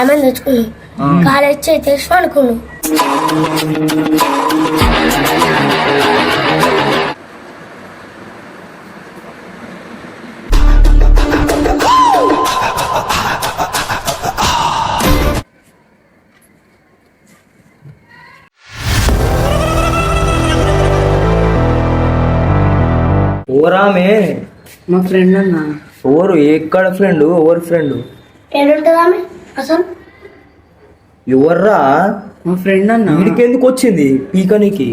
ఆమె తెచ్చుకున్నాం. కాలేజ్ చేసి అనుకున్నాం. ఓరామే మా. ఫ్రెండ్ అన్న. ఓరు ఎక్కడ ఫ్రెండ్? Over friend. ఏడుంటుంది ఆమె అసలు ఎవర్రా? మా ఫ్రెండ్ అన్న. వీడికి ఎందుకు వచ్చింది? పీకనికి.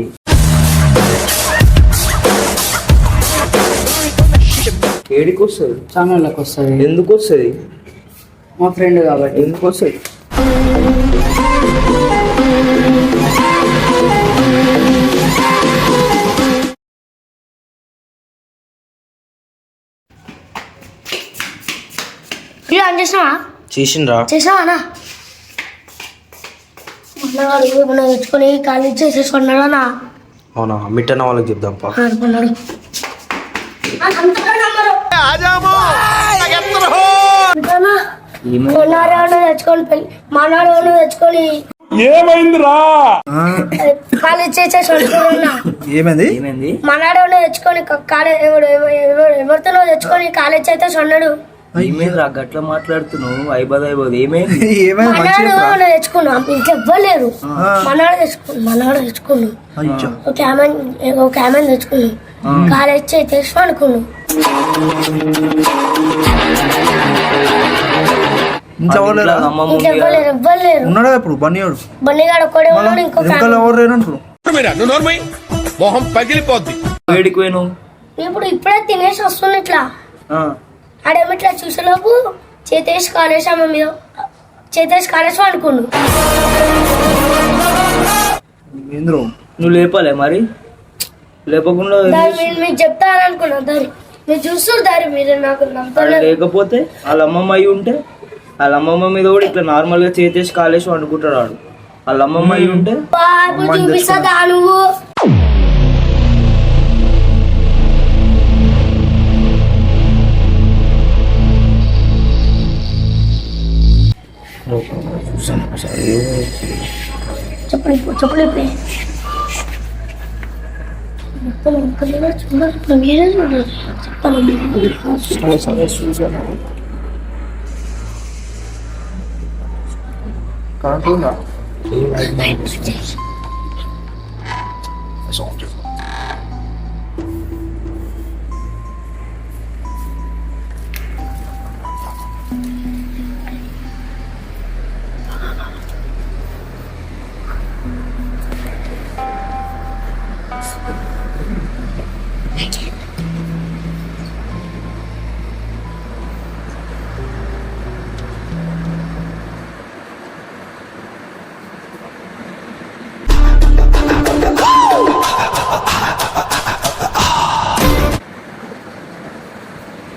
ఏడికి వస్తుంది ఛానల్లోకి వస్తుంది ఎందుకు వస్తుంది మా ఫ్రెండ్ కాబట్టి. ఎందుకు వస్తుంది ఇలా చేసినావా? చేసిండ్రా? చేసావా తెచ్చుకొని ఉన్నాడు అన్న? అవునా మిట్టన వాళ్ళకి చెప్దాం పా. అనుకున్నాడు తెచ్చుకొని పెళ్ళి మనాడు ఏమన్నా తెచ్చుకొని ఏమైందిరా? కాలేజ్ ఏమైంది? తెచ్చుకొని ఎవరితోనో తెచ్చుకొని కాలేజ్ అయితే సొన్నాడు గట్ల మాట్లాడుతున్నావు? ఏమైంది? ఏమైంది? తెచ్చుకున్నాం. ఇవ్వలేరు తెచ్చుకున్నాం. తెచ్చుకున్నాం. ఒక ఆమె ఒక ఆమె తెచ్చుకున్నాం. కాలేజ్ చేసి అనుకున్నాం ఉన్నాడా ఇప్పుడు ఒక్కడే ఉన్నాడు ఇంకొక. ఎవరు మొహం పగిలిపోద్ది. వేడికి పోయినావు? ఇప్పుడు ఇప్పుడే తినేసి ఇట్లా. ఆ, ఆడేమో ఇట్లా చూసేలోపు చేతేసి కాలేజ్ ఆమె మీద. చేతేసి కాలేజ్ అనుకున్నాడు ఏంద్రు నువ్వు లేపాలే మరి? లేపకుండా మీరు చెప్తాను అనుకున్నాను దారి మీరు చూస్తారు దారి మీరు నాకు లేకపోతే వాళ్ళ అమ్మమ్మ అయి ఉంటే వాళ్ళ అమ్మమ్మ మీద కూడా ఇట్లా నార్మల్గా చేసేసి కాలేసి వండుకుంటాడు వాడు వాళ్ళ అమ్మమ్మ అయి ఉంటే బాబు చూపిస్తా నువ్వు. చెప్పండి ఇప్పుడు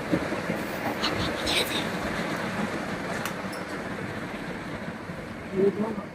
చెప్పండి ఇప్పుడు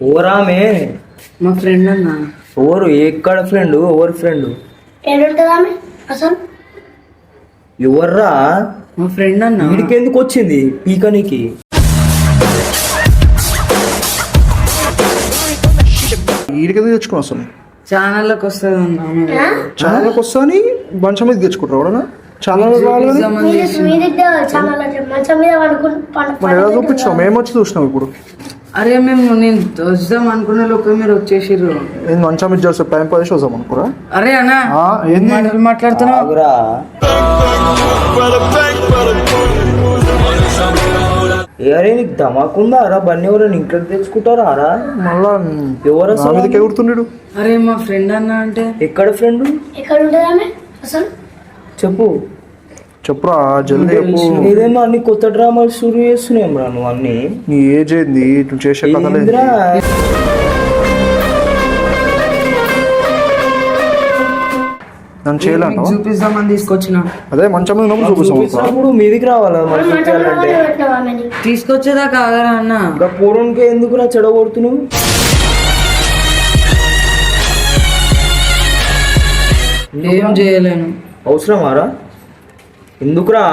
ఓరామే మా. ఫ్రెండ్ అన్న. ఓరు ఎక్కడ ఫ్రెండ్? Over friend? ఏడుంటుంది ఆమె? అసలు? ఎవర్రా? మా ఫ్రెండ్ అన్న. వీడికి ఎందుకు వచ్చింది? పీకనికి. వీడికి ఎందుకు తెచ్చుకున్నావు అసలు? ఛానల్లోకి వస్తుంది అన్న. చాలా వస్తా అని బంచం మీద తెచ్చుకుంటారు ఎవడన్నా? చాలా మీద ఎలా చూపించావు మేము వచ్చి చూసినాం ఇప్పుడు. అరే మేము నేను వద్దాం అనుకునే లోపల మీరు వచ్చేసిర్రు. ఏంది మంచం ఇచ్చి చేస్తే టైం పది చూసాం అనుకోరా? అరే అన్న ఏంది? మాటలు మాట్లాడుతున్నావు? అరే నీకు ధమాకుందా రా బండి ఎవరైనా ఇంట్లోకి తెచ్చుకుంటారా? రా. మళ్ళా ఎవరు అసలు? ఎగురుతుండడు అరే మా ఫ్రెండ్ అన్న అంటే? ఎక్కడ ఫ్రెండ్? ఎక్కడ ఉంటుంది అసలు? చెప్పు. చెప్పురా జల్దీ చెప్పు. ఏదేమో అన్ని కొత్త డ్రామాలు షురు చేస్తున్నాం రా నువ్వు అన్ని. నీ ఏజ్ ఏంది? నువ్వు చేసే కథలు ఏంది? ఏందిరా? నన్ను చేయాలంట చూపిద్దామని తీసుకొచ్చిన. అదే మంచం మీద ఉన్నప్పుడు చూపిస్తాం ఇప్పుడు. చూపించినప్పుడు మీదికి రావాలా? మరి చూపించాలంటే. తీసుకొచ్చేదాకా ఆగరా అన్న. ఇంకా పూర్వంకే ఎందుకు రా చెడగొడుతున్నావు? ఏం చేయలేను. అవసరమా రా ఎందుకురా?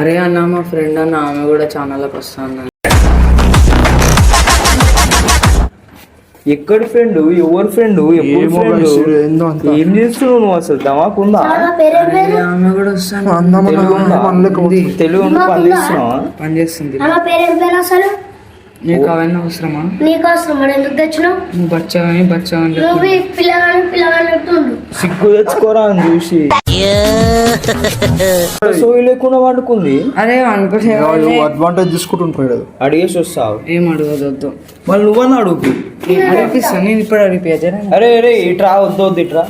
అరే అన్న మా ఫ్రెండ్ అన్న ఆమె కూడా ఛానల్కి వస్తాను ఎక్కడి ఫ్రెండ్? ఎవరి ఫ్రెండ్? ఎప్పుడు. ఏం చేస్తున్నావు నువ్వు అసలు? దమాకుందా ఆమె కూడా వస్తాను అందమైన తెలుగు పని చేస్తున్నావా? పని చేస్తుంది. ఆమె పేరేం పేరు అసలు? నీకు అవన్నీ అవసరమా? నీకోసం మరి ఎందుకు తెచ్చినావు? నువ్వు బచ్చావని బచ్చావని నువ్వు ఈ పిల్లగాని పిల్లగాని చెప్తుండు సిగ్గు తెచ్చుకోరా అని చూసి సోయి లేకుండా వండుకుంది. అరే అనుకుంటే అడ్వాంటేజ్ తీసుకుంటుంటాడు అడిగేసి వస్తావు. ఏం అడగదు వద్దు. మళ్ళీ నువ్వన్నా అడుగు. అడిగిస్తాను నేను ఇప్పుడు అడిగిపోయా అరే అరే ఇట్రా వద్దు వద్దు ఇట్రా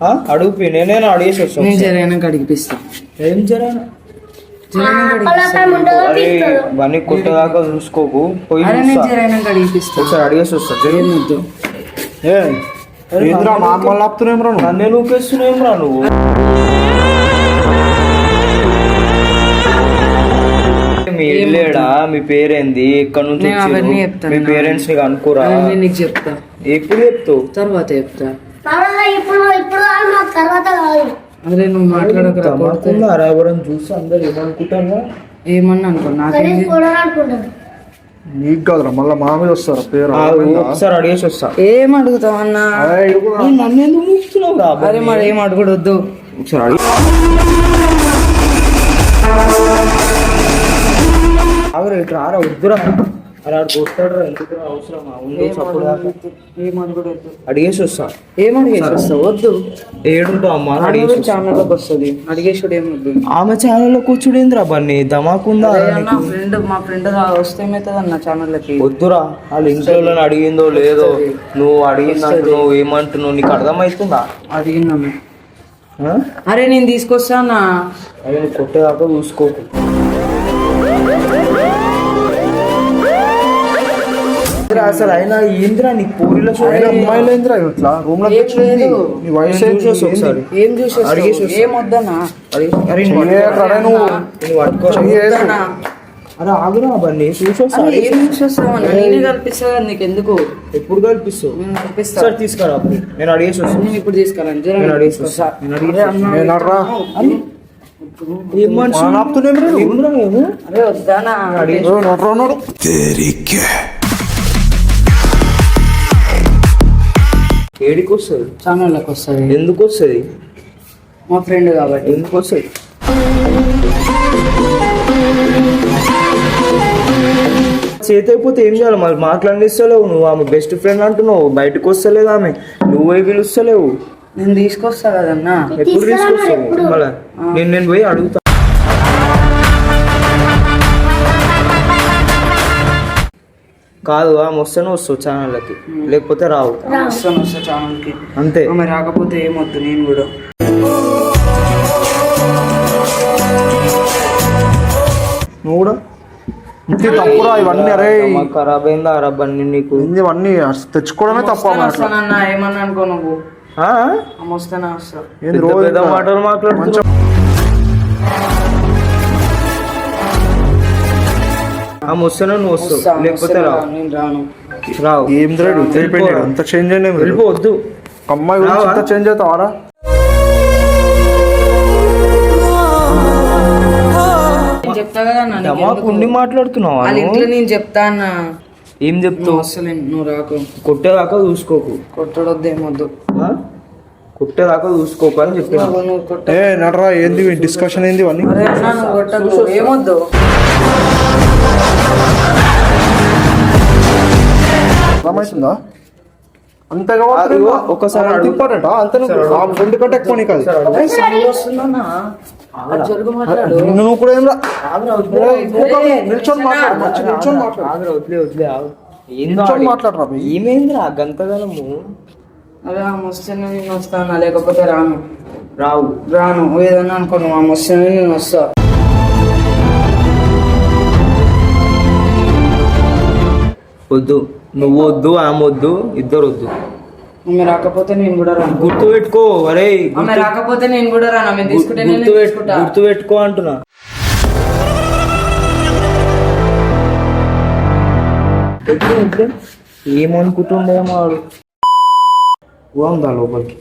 ఆ, అడుగు నేనే అడిగేసి నేను వస్తాను జరైనాక అడిగిపిస్తా. ఏం జరా పొలపై ఉంటుందో అరే తీస్తుందో ఇవన్నీ కొట్టదాకా చూసుకోకు పోయి ఒకసారి అడిగేసి వస్తా జరిగింది ఏ ఏంద్రా నార్మల్ ఆపుతున్నాం రా నన్నే నూకేస్తున్నావు రా నువ్వు మీ ఇల్లేడా మీ పేరేంది ఎక్కడ నుంచి మీ పేరెంట్స్ని అనుకోరా నీకు చెప్తా ఎప్పుడు చెప్తావు తర్వాత చెప్తా ఇప్పుడు ఇప్పుడు తర్వాత అరే నువ్వు మాట్లాడక తమాకుందా రా ఎవరైనా చూసి అందరు ఏమనుకుంటారా? ఏమన్నా అనుకో నాకేం నీకు కాదురా మళ్ళీ మా మీద వస్తారా? పేరు ఒకసారి అడిగేసి వస్తా. ఏం అడుగుతావు అన్న. నన్ను ఎందుకు నూకుతున్నావు రా అరే మరి ఏం అడగడొద్దు. ఒకసారి అడిగి ఆగరా ఇట్లా ఆరా వద్దురా. అలా ఎందుకు అవసరమా? ఉండు చప్పుడు అడిగేసి వస్తా. ఏం అడిగేసి వస్తావు? వద్దు. ఏడుంటావు అమ్మా అడిగేసి వస్తా. ఛానల్లోకి వస్తుంది. అడిగేసుడు ఏం వద్దు. ఆమె ఛానల్లో కూర్చుడేంద్రా బన్నీ అరే అన్న ఫ్రెండ్ మా ఫ్రెండ్ వస్తే ఏమవుతుంది అన్న ఛానల్కి వద్దురా వాళ్ళ ఇంట్లో అడిగిందో లేదో నువ్వు అడిగిందంటున్నావు ఏమంటున్నావు నీకు అర్థమవుతుందా అడిగినాము ఆ? అరే నేను తీసుకొస్తా అన్న అదే నువ్వు కొట్టేదాకా చూసుకోకు. అసలు అయినా ఏంద్రా నీకు పూరిలో అమ్మాయిలు ఏందిరా ఇట్లా రూమ్లో ఏం. నీ వయసు ఏంది? చూసేసి ఒకసారి. ఏం చూసి అడిగేసి. ఏం వద్దన్నా అరే నువ్వు. అరే ఆగురా అరే ఏం చూసి నేనే నీకు ఎందుకు ఎప్పుడు కల్పిస్తావు? నేను కల్పిస్తా. సార్ తీసుకురా అప్పుడు. నేను అడిగేసి వస్తాను నేను ఇప్పుడు తీసుకురాను జర నేను అడిగేసి. వస్తా. నేను అన్న, నేను ఏం మనిషి? ఆపుతున్నాం రా? అరే వద్దానా ఏ, నోట్రా ఏడికి వస్తుంది ఛానల్లోకి వస్తుంది ఎందుకు వస్తుంది మా ఫ్రెండ్ కాబట్టి. ఎందుకు వస్తుంది చేతి అయిపోతే ఏం చేయాలి? మరి మాట్లాడిస్తలేవు నువ్వు. ఆమె బెస్ట్ ఫ్రెండ్ అంటున్నావు. బయటకు వస్తలేదు ఆమె. నువ్వే పిలుస్తలేవు. నేను తీసుకొస్తా కదన్నా? ఎప్పుడు తీసుకొస్తావు? మళ్ళా? నేను నేను పోయి అడుగుతా. కాదు ఆమె వస్తేనే వస్తావు ఛానళ్ళకి. లేకపోతే రావు. వస్తాను వస్తా ఛానల్కి అంతే. ఆమె రాకపోతే ఏమొద్దు నేను కూడా. నువ్వు కూడా? ఇంటి తప్పురా ఇవన్నీ అరే. ఖరాబ్ అయిందా అరబ్ అన్ని నీకు? ఇవన్నీ తెచ్చుకోవడమే తప్ప ఏమన్నా అనుకో నువ్వు. వస్తానా వస్తా. ఏంది పెద్ద మాటలు మాట్లాడుతున్నావు. ఆమె వస్తేనే నువ్వు వస్తా, వస్తావు లేకపోతే రావు. నేను రాను. రావు. ఏం ద్రాడు తెలిపోయాడు అంత చేంజ్ అయినా వెళ్ళిపోవద్దు. అమ్మాయి గురించి? ఇంత చేంజ్ అవుతావారా చెప్తా కదా మాకు? ఉండి మాట్లాడుతున్నావా వాళ్ళ? ఇంట్లో నేను చెప్తా అన్న. ఏం చెప్తావు? వస్తలేను నువ్వు రాకు. కొట్టేదాకా చూసుకోకు. కొట్టడొద్దు ఏమొద్దు? కుట్టేదాకా చెప్పిన. నువ్వు నువ్వు కొట్ట ఏ నడరా ఏంది డిస్కషన్ ఏంది ఇవన్నీ? ఏమొద్దు? అర్థమవుతుందా అంతగా ఒకసారి అంత రెండు కంటే ఎక్కువ నీకు అది. అది నువ్వు కూడా ఏం నిల్చొని మాట్లాడు మంచి నిల్చొని మాట్లాడు. ఆగురా, వదిలే వదిలే ఆగు. ఏందో నిల్చొని ఆడి- మాట్లాడరా బి. ఏమైందిరా గంతగలము అరే ఆ వస్తేనే నేను వస్తాను? లేకపోతే రాను. రావు. రాను. ఏదన్నా అనుకో నువ్వు ఆ వస్తేనే నేను వస్తా. వద్దు. నువ్వు వద్దు ఆమె వద్దు ఇద్దరు వద్దు. ఆమె రాకపోతే నేను కూడా రాను. గుర్తు పెట్టుకో అరే ఆమె రాకపోతే నేను కూడా రాను. ఆమె తీసుకుంటే నేను గుర్తు పెట్టు తీసుకుంటా. గుర్తు పెట్టుకో అంటున్నా. ఏమనుకుంటుండేమో వాడు లోపలికి.